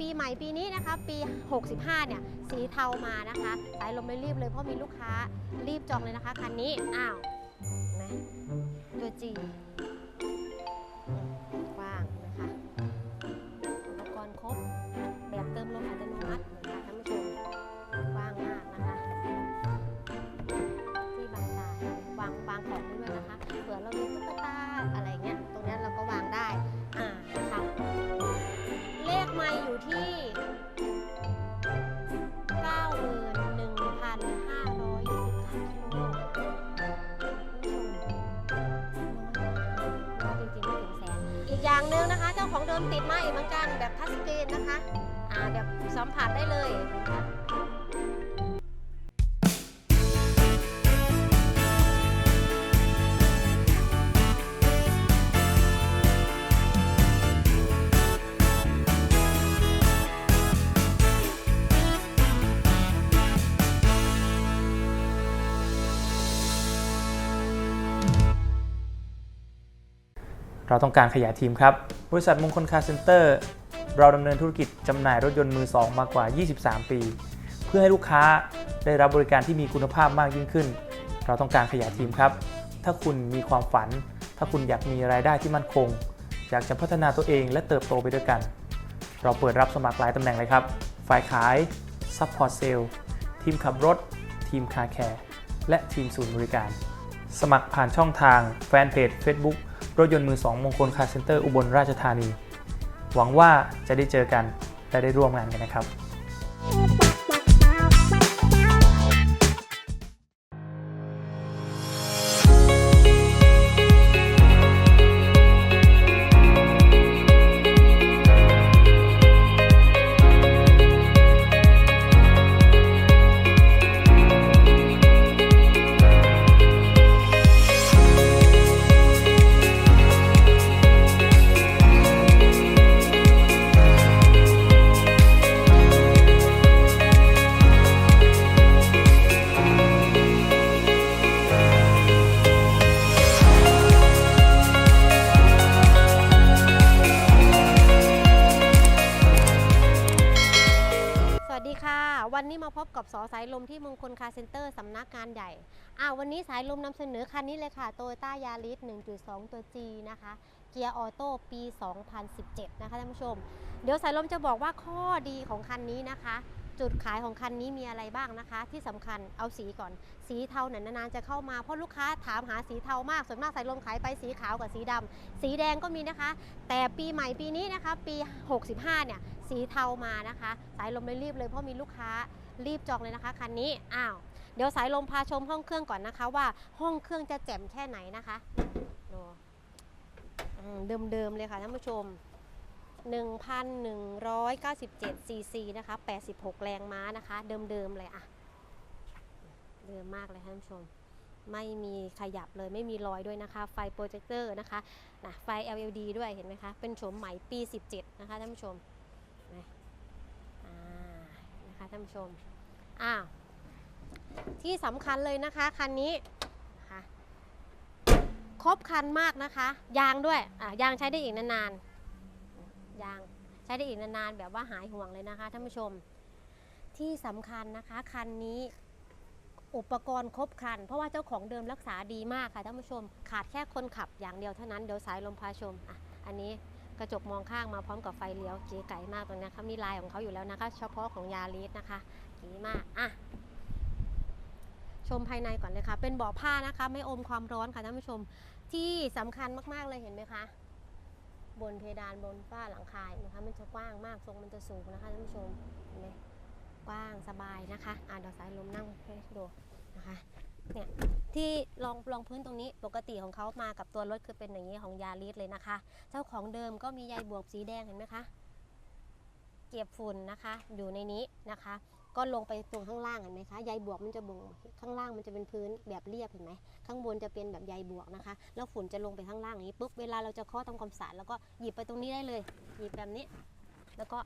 ปีใหม่ปีนี้นะคะปี 65 เนี่ยสีเทามานะคะสายลมไม่รีบเลยเพราะมีลูกค้ารีบจองเลยนะคะคันนี้อ้าวเห็นไหมตัวจี นะคะเจ้าของเดิมติดมาอีกเหมือนกันแบบทัชสกรีนนะคะ อ่าแบบสัมผัสได้เลยนะคะ เราต้องการขยายทีมครับ บริษัทมงคลคาร์เซ็นเตอร์ เราดำเนินธุรกิจจำหน่ายรถยนต์มือ2มากว่า 23 ปี เพื่อให้ลูกค้าได้รับบริการที่มีคุณภาพมากยิ่งขึ้น เราต้องการขยายทีมครับ ถ้าคุณมีความฝัน ถ้าคุณอยากมีรายได้ที่มั่นคง อยากจะพัฒนาตัวเองและเติบโตไปด้วยกัน เราเปิดรับสมัครหลายตำแหน่งเลยครับ ฝ่ายขาย Support Sale ทีมขับรถ ทีมคาร์แคร์และทีมศูนย์บริการ สมัครผ่านช่องทางแฟนเพจ Facebook รถยนต์มือ2มงคลคาร์เซ็นเตอร์อุบลราชธานี หวังว่าจะได้เจอกันและได้ร่วมงานกันนะครับ วันนี้มาพบกับสอสายลมที่มงคลคาร์เซ็นเตอร์สำนักงานใหญ่อ่าวันนี้สายลมนำเสนอคันนี้เลยค่ะโตโยต้ายาริส1.2 ตัว G นะคะ เกียร์ออโต้ปี 2017 นะคะท่านผู้ชม เดี๋ยวสายลมจะบอกว่าข้อดีของคันนี้นะคะ จุดขายของคันนี้มีอะไรบ้างนะคะ ที่สำคัญเอาสีก่อน สีเทาเนี่ยนานๆจะเข้ามาเพราะลูกค้าถามหาสีเทามากส่วนมากสายลมขายไปสีขาวกับสีดำสีแดงก็มีนะคะ แต่ปีใหม่ปีนี้นะคะ ปี 65 เนี่ยสีเทามานะคะ สายลมไม่รีบเลยเพราะมีลูกค้ารีบจองเลยนะคะคันนี้อ้าวเดี๋ยวสายลมพาชมห้องเครื่องก่อนนะคะ ว่าห้องเครื่องจะแจ่มแค่ไหนนะคะดูเดิมๆเลยค่ะท่านผู้ชม 1,197ซีซีนะคะ 86 แรงม้านะคะ เดิมๆเลยอะเดิมมากเลยท่านผู้ชม ไม่มีขยับเลยไม่มีรอยด้วยนะคะ ไฟโปรเจคเตอร์นะคะนะไฟ LED ด้วยเห็นไหมคะ เป็นโฉมใหม่ปี 17 นะคะท่านผู้ชมนะนะคะท่านผู้ชม อ้าว ที่สำคัญเลยนะคะคันนี้คะครบคันมากนะคะ ยางด้วย อะ ยางใช้ได้อีกนานๆ ยาง ใช้ได้อีกนานๆแบบว่าหายห่วงเลยนะคะท่านผู้ชม ที่สำคัญนะคะคันนี้อุปกรณ์ครบครัน เพราะว่าเจ้าของเดิมรักษาดีมากค่ะท่านผู้ชม ขาดแค่คนขับอย่างเดียวเท่านั้นเดี๋ยวสายลมพาชมอะอันนี้กระจกมองข้างมาพร้อมกับไฟเลี้ยวเก๋ไก๋มากตรงนี้ค่ะมีลายของเขาอยู่แล้วนะคะ เฉพาะของยาริสนะคะเก๋มากอะชมภายในก่อนเลยค่ะ เป็นเบาะผ้านะคะ ไม่อมความร้อนค่ะท่านผู้ชมที่สำคัญมากๆเลยเห็นไหมคะ บนเพดานบนฝ้าหลังคานะคะมันจะกว้างมากทรงมันจะสูงนะคะท่านผู้ชมเห็นไหมกว้างสบายนะคะอะเดี๋ยวสายลมนั่งให้ดูนะคะเนี่ยที่รองรองพื้นตรงนี้ปกติของเขามากับตัวรถคือเป็นอย่างนี้ของยาริสเลยนะคะ เจ้าของเดิมก็มีใยบวกสีแดงเห็นไหมคะเก็บฝุ่นนะคะอยู่ในนี้นะคะ ก็ลงไปตรงข้างล่างเห็นไหมคะใยบวกมันจะบ่งข้างล่างมันจะเป็นพื้นแบบเรียบเห็นไหมข้างบนจะเป็นแบบใยบวกนะคะ แล้วฝุ่นจะลงไปข้างล่างอย่างนี้ปุ๊บเวลาเราจะเคาะทำความสะอาดแล้วก็หยิบไปตรงนี้ได้เลย หยิบแบบนี้ แล้วก็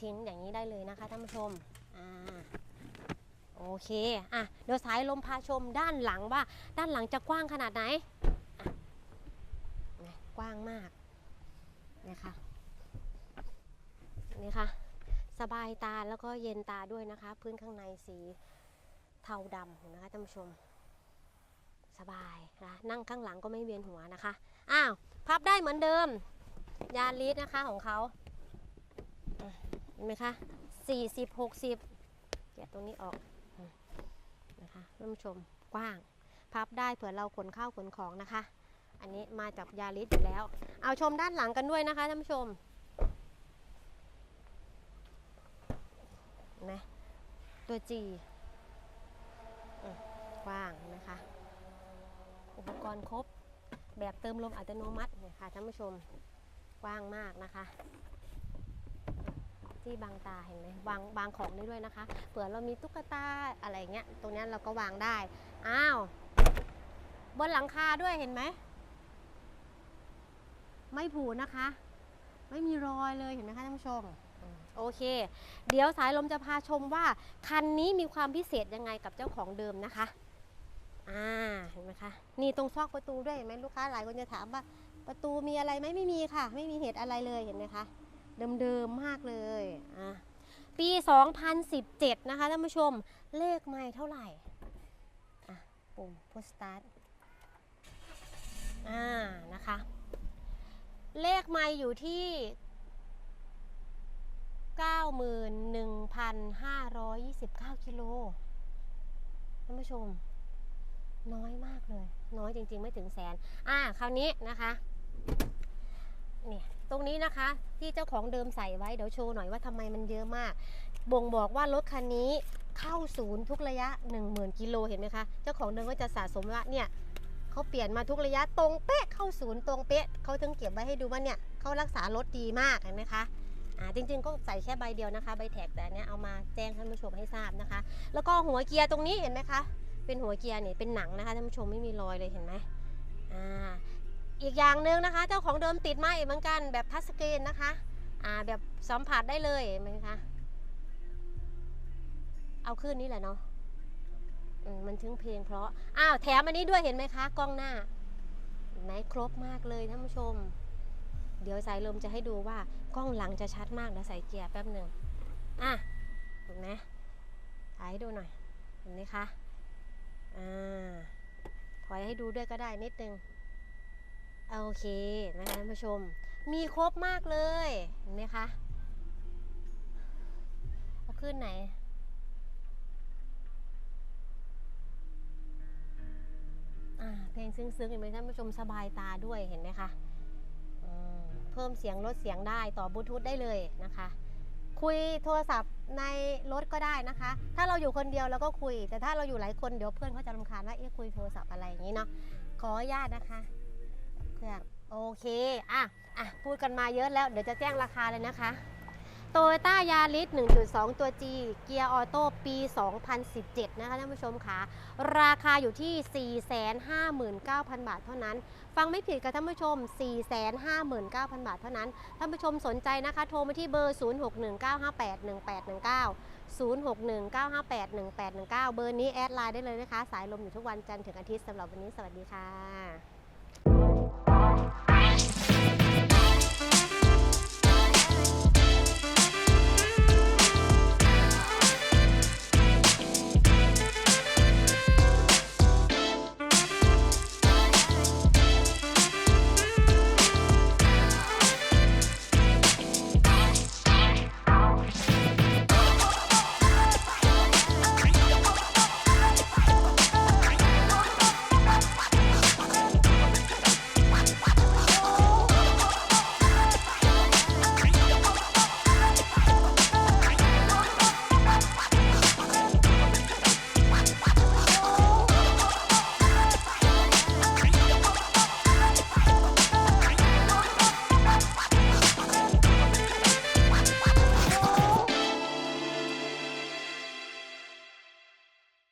ทิ้งอย่างนี้ได้เลยนะคะท่านผู้ชมอ่าโอเคอะเดี๋ยวสายลมพาชมด้านหลังว่า ด้านหลังจะกว้างขนาดไหนกว้างมากนะคะนี่ค่ะ สบายตาแล้วก็เย็นตาด้วยนะคะ พื้นข้างในสีเทาดำนไหมคะท่านผู้ชม สบายนะนั่งข้างหลังก็ไม่เวียนหัวนะคะ อ้าวพับได้เหมือนเดิม ยาลิสนะคะของเขาเห็นไหมคะสี่สิบหกสิบเกียตรงนี้ออกนะคะท่านผู้ชมกว้าง พับได้เผื่อเราขนข้าวขนของนะคะ อันนี้มาจากยาลิสอยู่แล้ว เอาชมด้านหลังกันด้วยนะคะท่านผู้ชมเห็น ไหมตัวจีกว้างนไหมคะ อุปกรณ์ครบแบบเติมลมอัตโนมัติเนี่ยค่ะท่านผู้ชมกว้างมากนะคะ ที่บางตาเห็นไหมวางวางของได้ด้วยนะคะเผื่อเรามีตุ๊กตาอะไรเงี้ยตรงนี้เราก็วางได้ อ้าว บนหลังคาด้วยเห็นไหมไม่ผูนะคะ ไม่มีรอยเลยเห็นไหมคะท่านผู้ชม โอเค เดี๋ยวสายลมจะพาชมว่า คันนี้มีความพิเศษยังไงกับเจ้าของเดิมนะคะอ่าเห็นไหมคะนี่ตรงซอกประตูด้วยเห็นไหมลูกค้าหลายคนจะถามว่าประตูมีอะไรไหมไม่มีค่ะ ไม่มีเหตุอะไรเลยเห็นไหมคะเดิมๆมากเลยอะปี 2017 นะคะท่านผู้ชมเลขไม่เท่าไหร่อะปุ่ม push start อ่านะคะ เลขไม่อยู่ที่ 91,529 กิโลท่านผู้ชม น้อยมากเลย น้อยจริงๆไม่ถึงแสน อ่า คราวนี้นะคะเนี่ยตรงนี้นะคะที่เจ้าของเดิมใส่ไว้ เดี๋ยวโชว์หน่อยว่าทำไมมันเยอะมาก บ่งบอกว่ารถคันนี้เข้าศูนย์ทุกระยะ 10,000 กิโลเห็นไหมคะ เจ้าของเดิมก็จะสะสมว่าเนี่ยเขาเปลี่ยนมาทุกระยะตรงเป๊ะเข้าศูนย์ตรงเป๊ะเขาถึงเก็บไว้ให้ดูว่าเนี่ยเขารักษารถดีมากเห็นไหมคะ อ่าจริงๆก็ใส่แค่ใบเดียวนะคะ ใบแท็กแต่อันเนี้ยเอามาแจ้งท่านผู้ชมให้ทราบนะคะ แล้วก็หัวเกียร์ตรงนี้เห็นไหมคะ เป็นหัวเกียร์เนี่ยเป็นหนังนะคะท่านผู้ชมไม่มีรอยเลยเห็นไหมอ่าอีกอย่างหนึ่งนะคะ เจ้าของเดิมติดมาอีกเหมือนกันแบบทัชสกรีนนะคะอ่าแบบสัมผัสได้เลยเห็นไหมคะเอาขึ้นนี่แหละเนาะมันถึงเพลงเพราะ อ้าว แถมอันนี้ด้วยเห็นไหมคะ กล้องหน้าเห็นไหมครบมากเลยท่านผู้ชม เดี๋ยวสายลมจะให้ดูว่ากล้องหลังจะชัดมากแล้วใส่เกียร์แป๊บหนึ่งอะเห็นไหมถ่ายให้ดูหน่อยเห็นไหมคะอ่าถอยให้ดูด้วยก็ได้นิดนึงโอเคนะคะท่านผู้ชม มีครบมากเลยเห็นไหมคะเอาขึ้นไหนอ่าเพลงซึ้งๆเห็นไหมท่านผู้ชมสบายตาด้วยเห็นไหมคะ เพิ่มเสียงลดเสียงได้ต่อบลูทูธได้เลยนะคะ คุยโทรศัพท์ในรถก็ได้นะคะ ถ้าเราอยู่คนเดียวเราก็คุย แต่ถ้าเราอยู่หลายคนเดี๋ยวเพื่อนเขาจะรำคาญว่าเอ๊ะคุยโทรศัพท์อะไรอย่างนี้เนาะขออนุญาตนะคะเครื่องโอเคอะอะพูดกันมาเยอะแล้วเดี๋ยวจะแจ้งราคาเลยนะคะ โตโยต้ายาริส1.2 ตัว G เกียร์ออโต้ปี 2017 นะคะท่านผู้ชมค่ะ ราคาอยู่ที่ 459,000 บาทเท่านั้น ฟังไม่ผิดกับท่านผู้ชม 459,000 บาทเท่านั้น ท่านผู้ชมสนใจนะคะ โทรมาที่เบอร์ 0619581819 0619581819 เบอร์นี้แอดไลน์ได้เลยนะคะ สายลมอยู่ทุกวันจันทร์ถึงอาทิตย์สำหรับวันนี้สวัสดีค่ะ